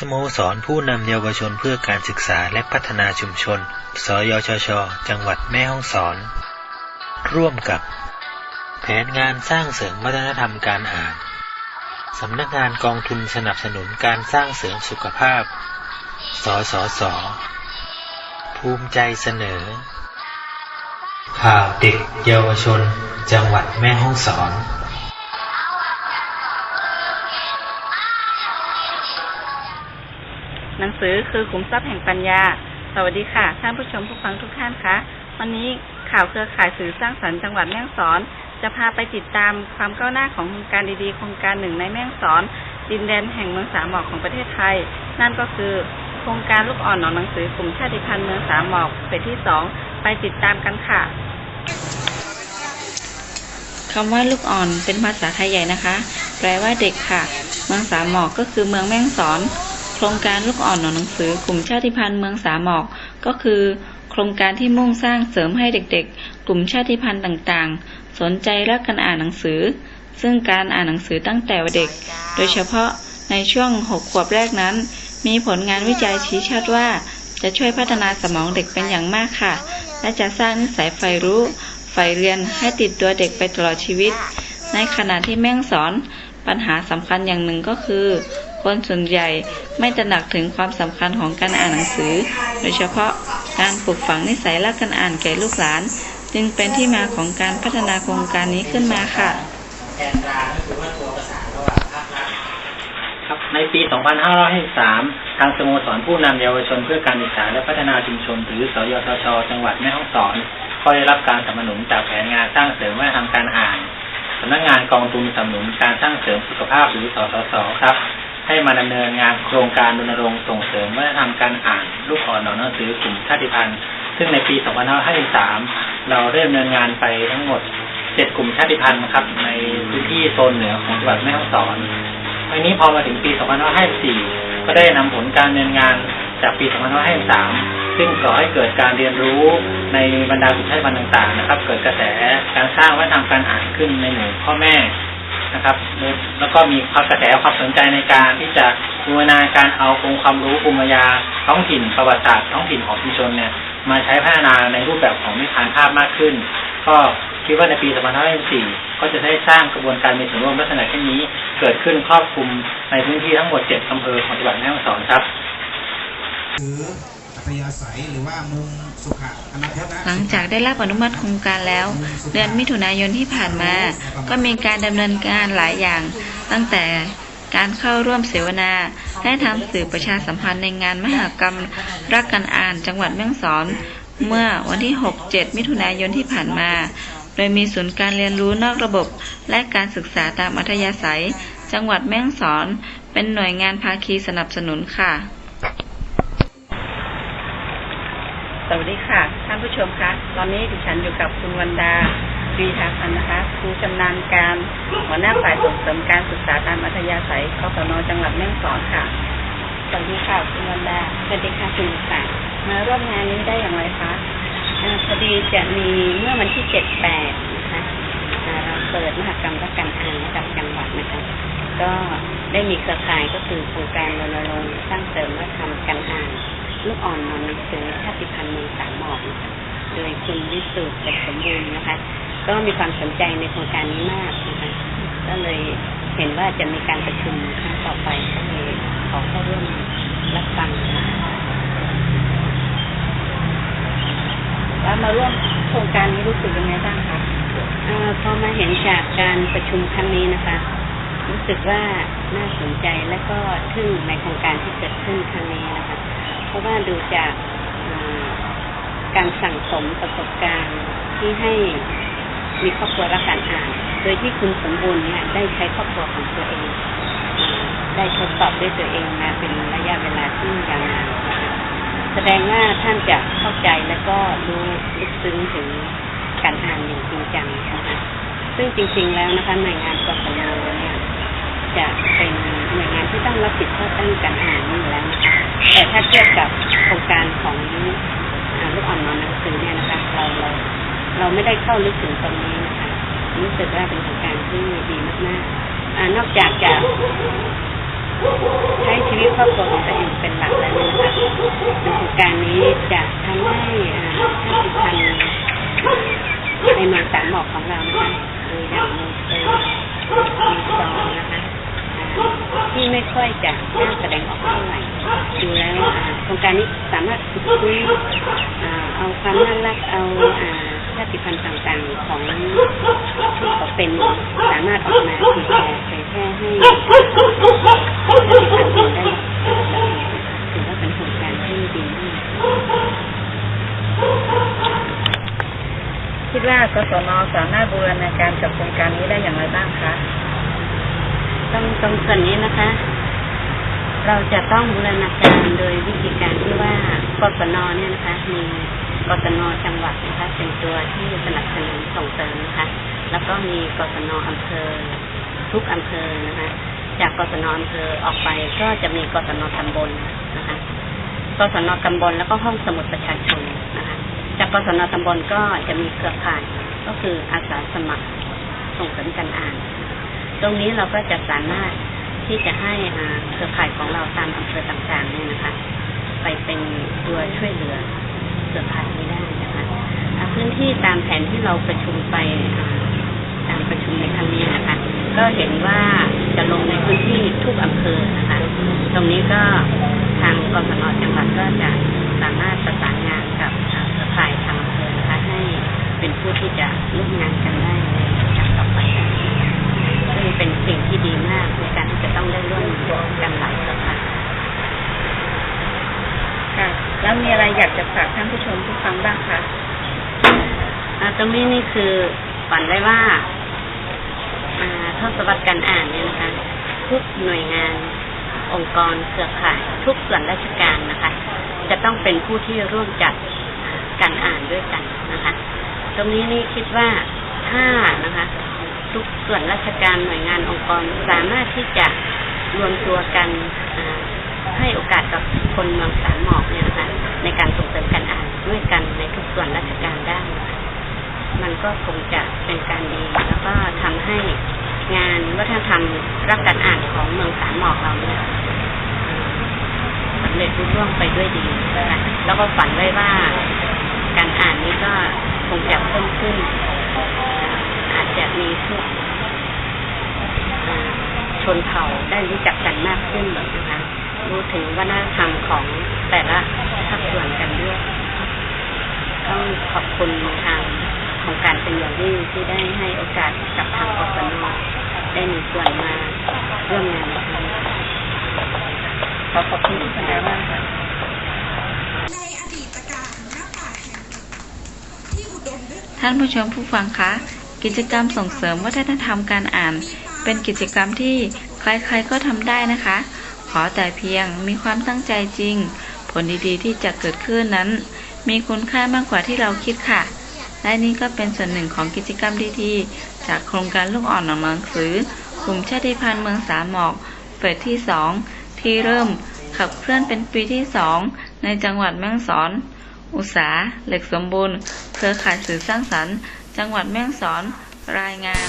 สโมสรผู้นำเยาวชนเพื่อการศึกษาและพัฒนาชุมชน สยชช จังหวัดแม่ฮ่องสอน ร่วมกับ แผนงานสร้างเสริมวัฒนธรรมการอ่าน สำนักงานกองทุนสนับสนุนการสร้างเสริมสุขภาพ สสส ภูมิใจเสนอ ข่าวเด็กเยาวชน จังหวัดแม่ฮ่องสอน หนังสือคือขุมทรัพย์แห่งปัญญา สวัสดีค่ะ ท่านผู้ชมผู้ฟังทุกท่านคะ วันนี้ข่าวเครือข่ายสื่อสร้างสรรค์จังหวัดแม่ฮ่องสอน จะพาไปติดตามความก้าวหน้าของโครงการดีๆ โครงการหนึ่งในแม่ฮ่องสอน ดินแดนแห่งเมืองสามหมอกของประเทศไทย นั่นก็คือ โครงการลูกอ่อนหนอนหนังสือกลุ่มชาติพันธุ์เมืองสามหมอกเฟสที่สองไปติดตามกันค่ะคำว่าลูกอ่อนเป็นภาษาไทยใหญ่นะคะ แปลว่าเด็กค่ะ เมืองสามหมอกก็คือเมืองแม่ฮ่องสอน โครงการลูกอ่อนหนอนหนังสือกลุ่มชาติพันธุ์เมืองสามหมอก ก็คือ โครงการที่มุ่งสร้างเสริมให้เด็กๆ กลุ่มชาติพันธุ์ต่างๆ สนใจรักการอ่านหนังสือ ซึ่งการอ่านหนังสือตั้งแต่เด็ก โดยเฉพาะในช่วงหกขวบแรกนั้น มีผลงานวิจัยชี้ชัดว่า จะช่วยพัฒนาสมองเด็กเป็นอย่างมากค่ะ และจะสร้างนิสัยใฝ่รู้ใฝ่เรียนให้ติดตัวเด็กไปตลอดชีวิต ในขณะที่แม่งสอนปัญหาสำคัญอย่างหนึ่งก็คือ คนส่วนใหญ่ไม่ตระหนักถึงความสำคัญของการอ่านหนังสือ โดยเฉพาะการปลูกฝังนิสัยรักการอ่านแก่ลูกหลาน จึงเป็นที่มาของการพัฒนาโครงการนี้ขึ้นมาค่ะครับในปี 2553 ทางสโมสรผู้นำเยาวชนเพื่อการศึกษาและพัฒนาชุมชน หรือสยทช จังหวัดแม่ฮ่องสอนก็ได้รับการสนับสนุนจากแผนงานสร้างเสริมวัฒนธรรมการอ่านสำนักงานกองทุนสนับสนุนการสร้างเสริมสุขภาพหรือสสสครับ ให้มาดำเนินงานโครงการรณรงค์ส่งเสริมวัฒนธรรมการอ่านลูกอ่อนหนอนหนังสือกลุ่มชาติพันธุ์ซึ่งในปี 2553 เราได้ดำเนินงานไปทั้งหมดเจ็ดกลุ่มชาติพันธุ์นะครับ ในพื้นที่โซนเหนือของจังหวัดแม่ฮ่องสอนทีนี้พอมาถึงปี 2554 ก็ได้นำผลการดำเนินงานจากปี 2553 ซึ่งก่อให้เกิดการเรียนรู้ในบรรดากลุ่มชาติพันธุ์ต่างๆ นะครับ เกิดกระแสการสร้างวัฒนธรรมการอ่านขึ้นในหมู่พ่อแม่ นะครับ แล้วก็มีความกระแสความสนใจในการที่จะบูรณาการเอาองค์ความรู้ภูมิปัญญาท้องถิ่นประวัติศาสตร์ท้องถิ่นของชุมชนเนี่ยมาใช้พัฒนาในรูปแบบของนิทานภาพมากขึ้น ก็คิดว่าในปี 2554 ก็จะได้สร้างกระบวนการมีส่วนร่วมลักษณะเช่นนี้ เกิดขึ้นครอบคลุมในพื้นที่ทั้งหมด 7 อำเภอของจังหวัดแม่ฮ่องสอนครับ หรืออัธยาศัยหรือว่ามุมสุขะอนาคตนะหลังจากได้รับอนุมัติโครงการแล้ว เดือนมิถุนายนที่ผ่านมา ก็มีการดำเนินการหลายอย่าง ตั้งแต่การเข้าร่วมเสวนาและทำสื่อประชาสัมพันธ์ในงานมหกรรมรักการอ่านจังหวัดแม่ฮ่องสอน เมื่อวันที่ 6-7 มิถุนายนที่ผ่านมา โดยมีศูนย์การเรียนรู้นอกระบบ และการศึกษาตามอัธยาศัย จังหวัดแม่ฮ่องสอน เป็นหน่วยงานภาคีสนับสนุนค่ะ สวัสดีค่ะ ท่านผู้ชมคะตอนนี้ดิฉันอยู่กับคุณวันดาวีทาพันนะคะครูชำนาญการหัวหน้าฝ่ายส่งเสริมการศึกษาตามอัธยาศัยกศนจังหวัดแม่ฮ่องสอนค่ะสวัสดีค่ะคุณวันดาสวัสดีค่ะคุณค่ะมาร่วมงานนี้ได้อย่างไรคะพอดีจะมีเมื่อวันที่เจ็ดแปดนะคะเราเปิดมหกรรมรักการอ่านระดับจังหวัดนะคะก็ได้มีเครือข่ายก็คือโครงการรณรงค์สร้างเสริมวัฒนธรรมการอ่าน ลูกอ่อนนอนหนังสือชาติพันธุ์เมืองสามหมอกโดยคุณวิสุทธิ์เด็กสมบูรณ์นะคะ ก็มีความสนใจในโครงการนี้มากนะคะก็เลยเห็นว่าจะมีการประชุมครั้งต่อไปก็เลยขอเข้าร่วมรับฟังค่ะแล้วมาร่วมโครงการนี้รู้สึกยังไงบ้างคะพอมาเห็นจากการประชุมครั้งนี้นะคะ รู้สึกว่าน่าสนใจและก็ทึ่งในโครงการที่เกิดขึ้นครั้งนี้นะคะ ราะว่าดูจากการสั่งสมประสบการณ์ที่ให้มีครอบครัวรักการอ่าน โดยที่คุณสมบูรณ์เนี่ยได้ใช้ครอบครัวของตัวเองอได้ทดสอบด้วยตัวเองมาเป็นระยะเวลาที่ยาวนานแสดงว่าท่านจะเข้าใจและก็รู้ลึกซึ้งถึงการอ่านอย่างจริงจังนะคะซึ่งจริง ๆ แล้วนะคะหน่วยงานกสนเนี่ยจะเป็นหน่วยงานที่ต้องรับผิดชอบด้านการอ่านนี่อยู่แล้วนะคะ แต่ถ้าเทียบกับโครงการของอลูกอ่อนนอนหนังสือเนี่ยนะคะเราเราเราไม่ได้เข้าลึกถึงตรงนี้นะคะรู้สึกว่าเป็นโครงการที่ดีมากๆอ่านอกจากจะใช้ชีวิตครอบครัวของตัวเองเป็นหลักแล้วนะคะโครงการนี้จะทำให้อ่าชาติพันในเมืองสามหมอกของเรานะคะคืออย่างมูเซอร์มีซองนะคะที่ไม่ค่อยจะน่าแสดงออกเท่าไหร่ ดูแล้วโครงการนี้สามารถฝึกฟื้นอ่าเอาความน่ารักเอาอ่าชาติพันธุ์ต่างๆ ของที่เขาเป็นสามารถออกมาเผยแพร่เผยแพร่ให้ชาติพันธุ์ได้ถือว่าเป็นโครงการที่ดีมากคิดว่ากศนสามารถบูรณาการกับโครงการนี้ได้อย่างไรบ้างคะตรงตรงส่วนนี้นะคะ เราจะต้องบูรณาการโดยวิธีการที่ว่ากศนเนี่ยนะคะ มีกศนจังหวัดนะคะเป็นตัวที่สนับสนุนส่งเสริมนะคะ แล้วก็มีกศนอำเภอ ทุกอำเภอนะคะ จากกศนอำเภอออกไปก็จะมีกศนตำบลนะคะกศนตำบลแล้วก็ห้องสมุดประชาชนนะคะ จากกศนตำบลก็จะมีเครือข่ายก็คืออาสาสมัครส่งเสริมการอ่าน ตรงนี้เราก็จะสามารถ ที่จะให้อาเครือข่ายของเราตามอำเภอต่างๆเนี่ยนะคะ ไปเป็นตัวช่วยเหลือเครือข่ายนี้ได้นะคะพื้นที่ตามแผนที่เราประชุมไปตามประชุมในครั้งนี้นะคะ ก็เห็นว่าจะลงในพื้นที่ทุกอำเภอนะคะ ตรงนี้ก็ทางกศนจังหวัดก็จะสามารถประสานงานกับเครือข่ายทางอำเภอนะคะให้เป็นผู้ที่จะร่วมงานกันได้ในการต่อไปได้ ซึ่งเป็นสิ่งที่ดีมากในการที่จะต้องได้ร่วมกันหลายเครือข่าย ค่ะ แล้วมีอะไรอยากจะฝากท่านผู้ชมผู้ฟังบ้างคะ อ่าตรงนี้นี่คือฝันไว้ว่าอ่าทศวรรษการอ่านเนี่ยนะคะ ทุกหน่วยงานองค์กรเครือข่าย ทุกส่วนราชการนะคะ จะต้องเป็นผู้ที่ร่วมจัดการอ่านด้วยกันนะคะ ตรงนี้นี่คิดว่าถ้านะคะ ทุกส่วนราชการหน่วยงานองค์กรสามารถที่จะรวมตัวกันให้โอกาสกับคนเมืองสามหมอกเนี่ยนะคะในการส่งเสริมการอ่านด้วยกันในทุกส่วนราชการได้นะคะ มันก็คงจะเป็นการดีแล้วก็ทำให้งานวัฒนธรรมรักการอ่านของเมืองสามหมอกเราเนี่ยสำเร็จรุ่ร่วงไปด้วยดีนะคะแล้วก็ฝันไว้ว่าการอ่านนี้ก็คงจะเพิ่มขึ้น อาจจะมีทุกชนเผ่าได้รู้จักกันมากขึ้นนะคะรู้ถึงวัฒนธรรมของแต่ละภาคส่วนกันด้วยต้องขอบคุณทาง โครงการเป็นอย่างยิ่งที่ได้ให้โอกาสกับทางกศนได้มีส่วนมาร่วมงานในครั้งนี้ขอขอบคุณที่แสดงมากค่ะในอดีตการหน้าป่าแห่งที่อุดมด้วยท่านผู้ชมผู้ฟังคะ กิจกรรมส่งเสริมวัฒนธรรมการอ่าน เป็นกิจกรรมที่ใครๆก็ทำได้นะคะ ขอแต่เพียงมีความตั้งใจจริง ผลดีๆที่จะเกิดขึ้นนั้น มีคุณค่ามากกว่าที่เราคิดค่ะ และนี่ก็เป็นส่วนหนึ่งของกิจกรรมดีๆ จากโครงการลูกอ่อนหนังสือกลุ่มชาติพันธุ์เมืองสามหมอกเฟสที่ 2 ที่เริ่มขับเคลื่อนเป็นปีที่ 2 ในจังหวัดแม่ฮ่องสอน อุตสาเหล็กสมบูรณ์ เครือข่ายสื่อสร้างสรรค์ จังหวัดแม่ฮ่องสอน รายงาน